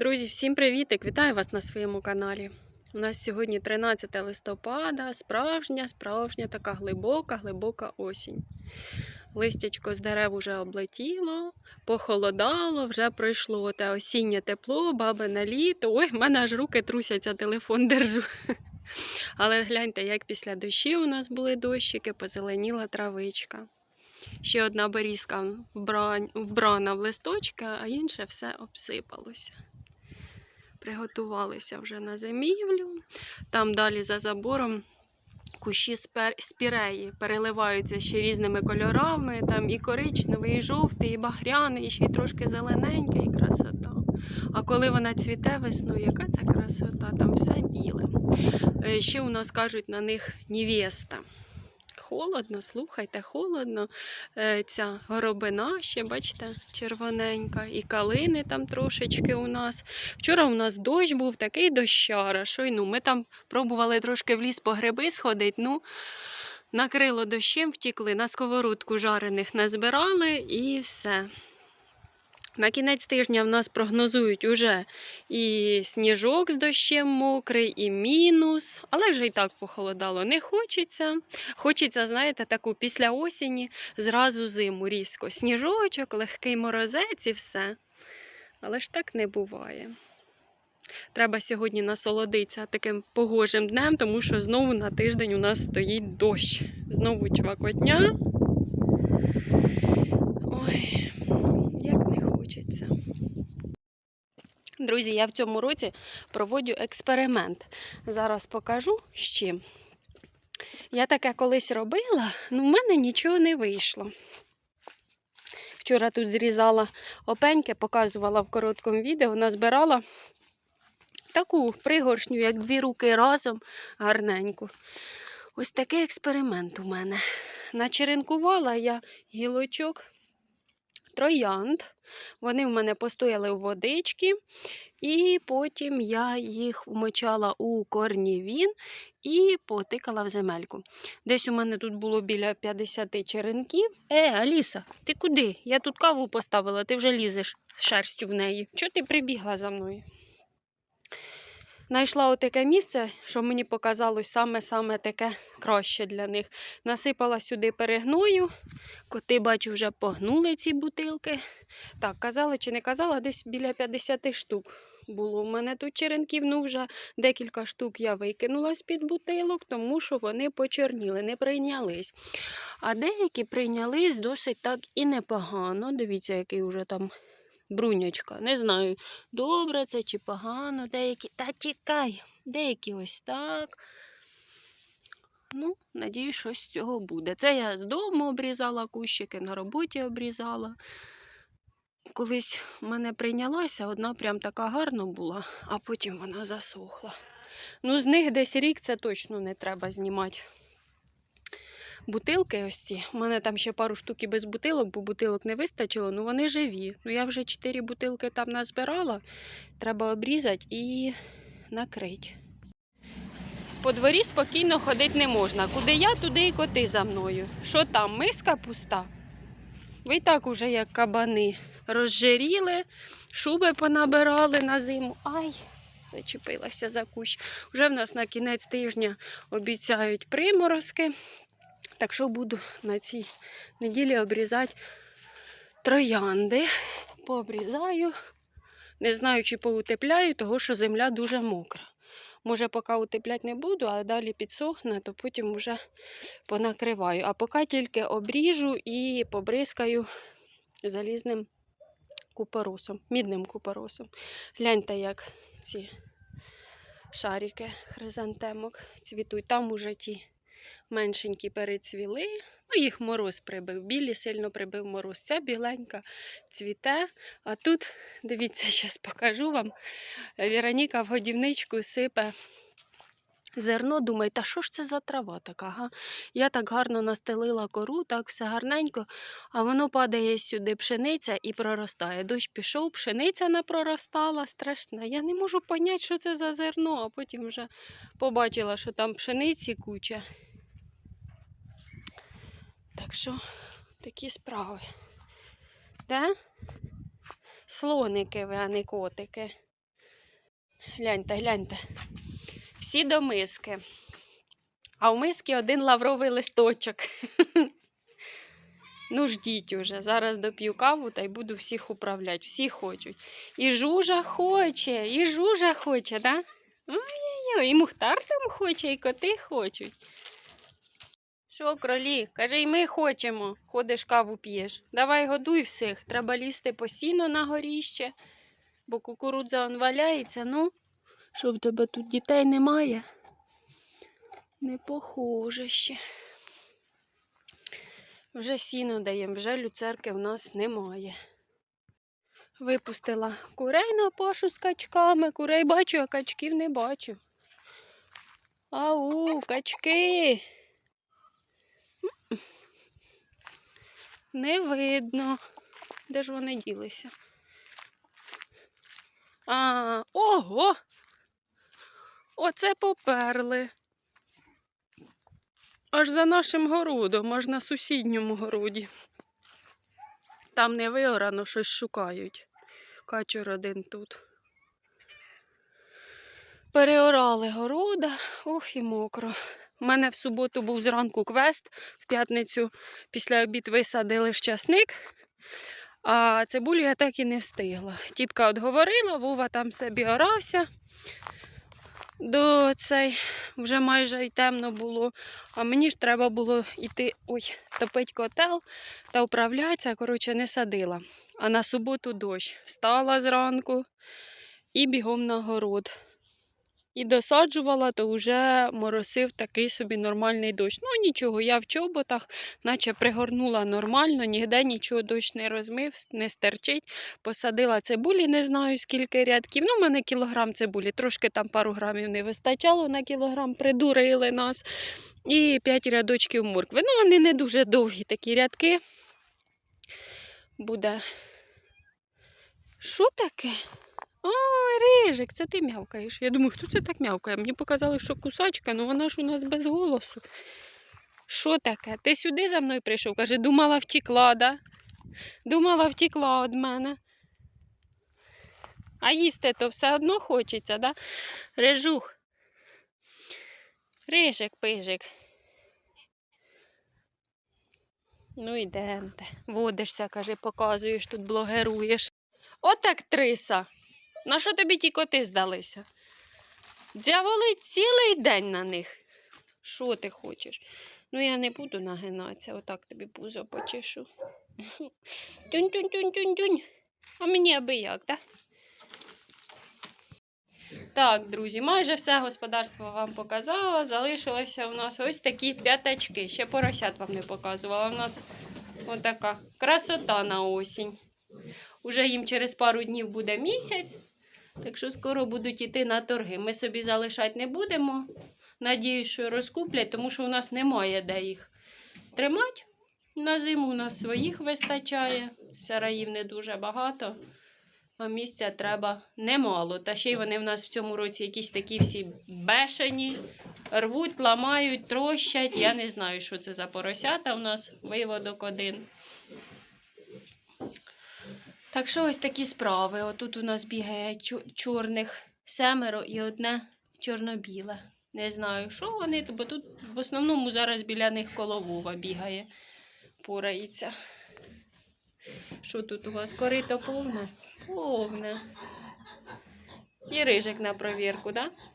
Друзі, всім привітик! Вітаю вас на своєму каналі. У нас сьогодні 13 листопада, справжня, справжня така глибока, глибока осінь. Листячко з дерев вже облетіло, похолодало, вже пройшло те осіннє тепло, бабине літо. Ой, в мене аж руки трусяться, телефон держу. Але гляньте, як після дощів у нас були дощики, позеленіла травичка. Ще одна берізка вбрана в листочки, а інше все обсипалося. Приготувалися вже на зимівлю. Там далі за забором кущі спіреї переливаються ще різними кольорами. Там і коричневий, і жовтий, і багряний, і ще й трошки зелененький, і красота. А коли вона цвіте весною, яка це красота? Там все біле. Е, Ще у нас кажуть на них невеста. Холодно, слухайте, холодно. Е, Ця горобина ще, бачите, червоненька, і калини там трошечки у нас. Вчора у нас дощ був такий дощара, що й ну, ми там пробували трошки в ліс по гриби сходити. Ну, накрило дощем, втікли, на сковородку жарених назбирали і все. На кінець тижня в нас прогнозують уже і сніжок з дощем мокрий, і мінус, але вже і так похолодало. Не хочеться. Хочеться, знаєте, таку після осені зразу зиму різко. Сніжочок, легкий морозець і все. Але ж так не буває. Треба сьогодні насолодитися таким погожим днем, тому що знову на тиждень у нас стоїть дощ. Знову чвакотня. Ой, як не хочеться. Друзі, я в цьому році проводжу експеримент. Зараз покажу з чим. Я таке колись робила, але в мене нічого не вийшло. Вчора тут зрізала опеньки, показувала в короткому відео, назбирала таку пригоршню, як дві руки разом, гарненьку. Ось такий експеримент у мене. Начеренкувала я гілочок троянд. Вони в мене постояли у водички, і потім я їх вмочала у корнівін і потикала в земельку. Десь у мене тут було біля 50 черенків. Е, Аліса, ти куди? Я тут каву поставила, ти вже лізеш з шерстю в неї. Чого ти прибігла за мною? Знайшла отаке місце, що мені показалось саме-саме таке краще для них. Насипала сюди перегною. Коти, бачу, вже погнули ці бутилки. Так, казала чи не казала, десь біля 50 штук було. У мене тут черенків, ну вже декілька штук я викинула з-під бутилок, тому що вони почорніли, не прийнялись. А деякі прийнялись досить так і непогано. Дивіться, який вже там бруньочка. Не знаю, добре це чи погано, деякі. Та тікай, деякі ось так. Ну, надію, щось з цього буде. Це я з дому обрізала кущики, на роботі обрізала. Колись в мене прийнялася, одна прям така гарна була, а потім вона засохла. Ну, з них десь рік це точно не треба знімати. Бутилки ось ці. У мене там ще пару штук без бутилок, бо бутилок не вистачило, ну вони живі. Ну я вже чотири бутилки там назбирала. Треба обрізати і накрити. По дворі спокійно ходити не можна. Куди я, туди і коти за мною. Що там, миска пуста? Ви так уже як кабани. Розжиріли, шуби понабирали на зиму. Ай, зачепилася за кущ. Вже в нас на кінець тижня обіцяють приморозки. Так що буду на цій неділі обрізати троянди. Пообрізаю. Не знаю, чи поутепляю, тому що земля дуже мокра. Може, поки утепляти не буду, а далі підсохне, то потім вже понакриваю. А поки тільки обріжу і побризкаю залізним купоросом, мідним купоросом. Гляньте, як ці шарики хризантемок цвітуть. Там уже ті меншенькі перецвіли. Ну, їх мороз прибив. Білі сильно прибив мороз. Ця біленька цвіте. А тут, дивіться, зараз покажу вам. Віроніка в годівничку сипе зерно. Думає, та що ж це за трава така? Га? Я так гарно настелила кору, так все гарненько, а воно падає сюди пшениця і проростає. Дощ пішов, пшениця не проростала, страшна. Я не можу поняти, що це за зерно, а потім вже побачила, що там пшениці куча. Так що такі справи. Де? Слоники ви, а не котики. Гляньте, гляньте. Всі до миски. А в миски один лавровий листочок. Ну, ждіть уже. Зараз доп'ю каву та й буду всіх управляти. Всі хочуть. І жужа хоче, і жужа хоче, да? Ой-ой-ой, і Мухтар там хоче, і коти хочуть. Що, кролі, каже, і ми хочемо. Ходиш каву п'єш. Давай годуй всіх. Треба лізти по сіно на горіще, бо кукурудза он валяється. Ну, що в тебе тут дітей немає? Не похоже ще. Вже сіно даємо, вже люцерки в нас немає. Випустила курей на пошу з качками. Курей бачу, а качків не бачу. Ау, качки. Не видно. Де ж вони ділися? А, ого! Оце поперли. Аж за нашим городом, аж на сусідньому городі. Там не виорано, щось шукають. Качур один тут. Переорали города, ох і мокро. У мене в суботу був зранку квест, в п'ятницю після обід висадили ж часник, а цибулю я так і не встигла. Тітка от говорила, Вова там собі орався. До цей вже майже й темно було. А мені ж треба було йти ой, топити котел та управлятися. Коротше, не садила. А на суботу дощ. Встала зранку і бігом на город. І досаджувала, то вже моросив такий собі нормальний дощ. Ну нічого, я в чоботах, наче пригорнула нормально, ніде нічого дощ не розмив, не стерчить. Посадила цибулі, не знаю скільки рядків. Ну, в мене кілограм цибулі, трошки там пару грамів не вистачало на кілограм, придурили нас. І 5 рядочків моркви. Ну, вони не дуже довгі такі рядки. Буде. Що таке? Ой, рижик, це ти м'явкаєш. Я думаю, хто це так м'явкає? Мені показали, що кусачка, ну вона ж у нас без голосу. Що таке? Ти сюди за мною прийшов? Каже, думала, втікла, да? Думала, втікла від мене. А їсти то все одно хочеться, да? Рижух. Рижик, пижик. Ну йдемте. Водишся, каже, показуєш, тут блогеруєш. От актриса. На що тобі ті коти здалися? Дяволи цілий день на них. Що ти хочеш? Ну, я не буду нагинатися, отак тобі пузо почешу. Тюнь-тюнь-тюнь-тюнь-тюнь. А мені аби як, так? Так, друзі, майже все господарство вам показала. Залишилося у нас ось такі п'ятачки. Ще поросят вам не показувала. У нас отака красота на осінь. Уже їм через пару днів буде місяць. Так що скоро будуть йти на торги. Ми собі залишати не будемо. Надіюсь, що розкуплять, тому що у нас немає де їх тримати. На зиму у нас своїх вистачає. Сараїв не дуже багато, а місця треба немало. Та ще й вони в нас в цьому році якісь такі всі бешені, рвуть, ламають, трощать. Я не знаю, що це за поросята у нас виводок один. Так що ось такі справи. Отут у нас бігає чорних семеро і одне чорно-біле. Не знаю, що вони, бо тут в основному зараз біля них коловова бігає, порається. Що тут у вас? Корито повне? Повне. І рижик на провірку, так? Да?